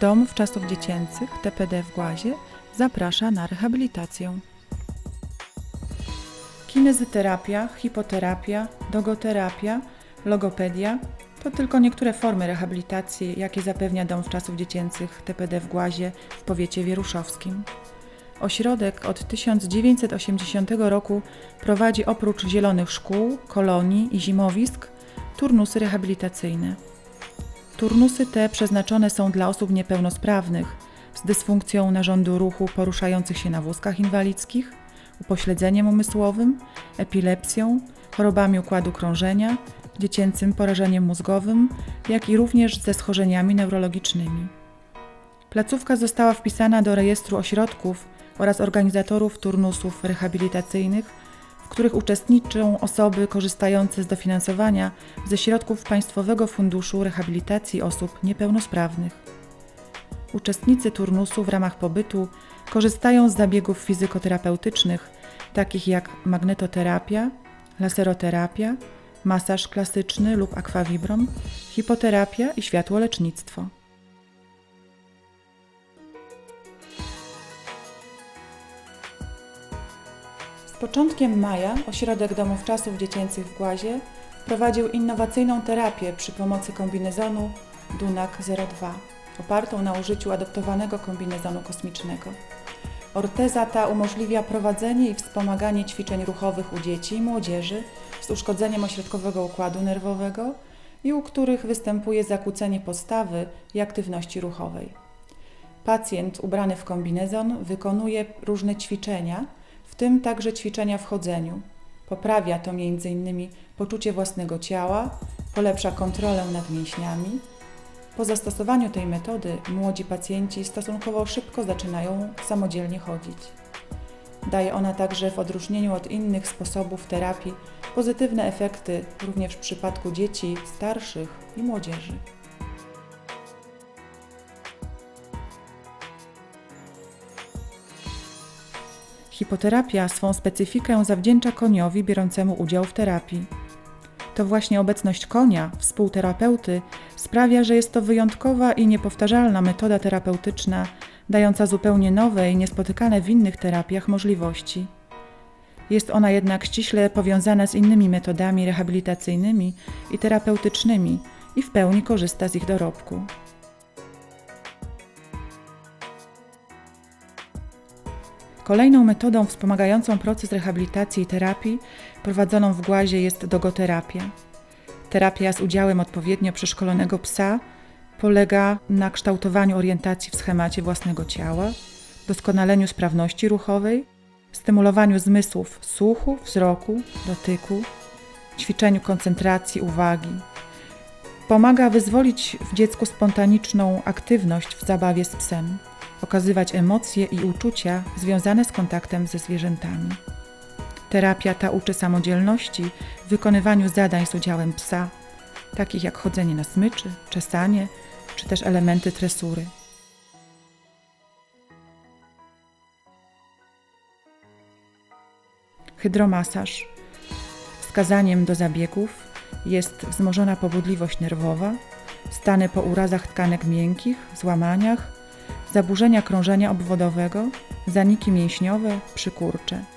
Dom Wczasów Dziecięcych TPD w Głazie zaprasza na rehabilitację. Kinezyterapia, hipoterapia, dogoterapia, logopedia to tylko niektóre formy rehabilitacji, jakie zapewnia Dom Wczasów Dziecięcych TPD w Głazie w powiecie wieruszowskim. Ośrodek od 1980 roku prowadzi oprócz zielonych szkół, kolonii i zimowisk turnusy rehabilitacyjne. Turnusy te przeznaczone są dla osób niepełnosprawnych z dysfunkcją narządu ruchu poruszających się na wózkach inwalidzkich, upośledzeniem umysłowym, epilepsją, chorobami układu krążenia, dziecięcym porażeniem mózgowym, jak i również ze schorzeniami neurologicznymi. Placówka została wpisana do rejestru ośrodków oraz organizatorów turnusów rehabilitacyjnych, w których uczestniczą osoby korzystające z dofinansowania ze środków Państwowego Funduszu Rehabilitacji Osób Niepełnosprawnych. Uczestnicy turnusu w ramach pobytu korzystają z zabiegów fizykoterapeutycznych, takich jak magnetoterapia, laseroterapia, masaż klasyczny lub akwawibrom, hipoterapia i światłolecznictwo. Początkiem maja Ośrodek Domów Czasów Dziecięcych w Głazie wprowadził innowacyjną terapię przy pomocy kombinezonu Dunak 02, opartą na użyciu adoptowanego kombinezonu kosmicznego. Orteza ta umożliwia prowadzenie i wspomaganie ćwiczeń ruchowych u dzieci i młodzieży z uszkodzeniem ośrodkowego układu nerwowego i u których występuje zakłócenie postawy i aktywności ruchowej. Pacjent ubrany w kombinezon wykonuje różne ćwiczenia, w tym także ćwiczenia w chodzeniu. Poprawia to m.in. poczucie własnego ciała, polepsza kontrolę nad mięśniami. Po zastosowaniu tej metody młodzi pacjenci stosunkowo szybko zaczynają samodzielnie chodzić. Daje ona także w odróżnieniu od innych sposobów terapii pozytywne efekty również w przypadku dzieci starszych i młodzieży. Hipoterapia swą specyfikę zawdzięcza koniowi biorącemu udział w terapii. To właśnie obecność konia, współterapeuty, sprawia, że jest to wyjątkowa i niepowtarzalna metoda terapeutyczna, dająca zupełnie nowe i niespotykane w innych terapiach możliwości. Jest ona jednak ściśle powiązana z innymi metodami rehabilitacyjnymi i terapeutycznymi i w pełni korzysta z ich dorobku. Kolejną metodą wspomagającą proces rehabilitacji i terapii prowadzoną w głazie jest dogoterapia. Terapia z udziałem odpowiednio przeszkolonego psa polega na kształtowaniu orientacji w schemacie własnego ciała, doskonaleniu sprawności ruchowej, stymulowaniu zmysłów słuchu, wzroku, dotyku, ćwiczeniu koncentracji uwagi. Pomaga wyzwolić w dziecku spontaniczną aktywność w zabawie z psem, okazywać emocje i uczucia związane z kontaktem ze zwierzętami. Terapia ta uczy samodzielności w wykonywaniu zadań z udziałem psa, takich jak chodzenie na smyczy, czesanie czy też elementy tresury. Hydromasaż. Wskazaniem do zabiegów jest wzmożona pobudliwość nerwowa, stany po urazach tkanek miękkich, złamaniach, zaburzenia krążenia obwodowego, zaniki mięśniowe, przykurcze.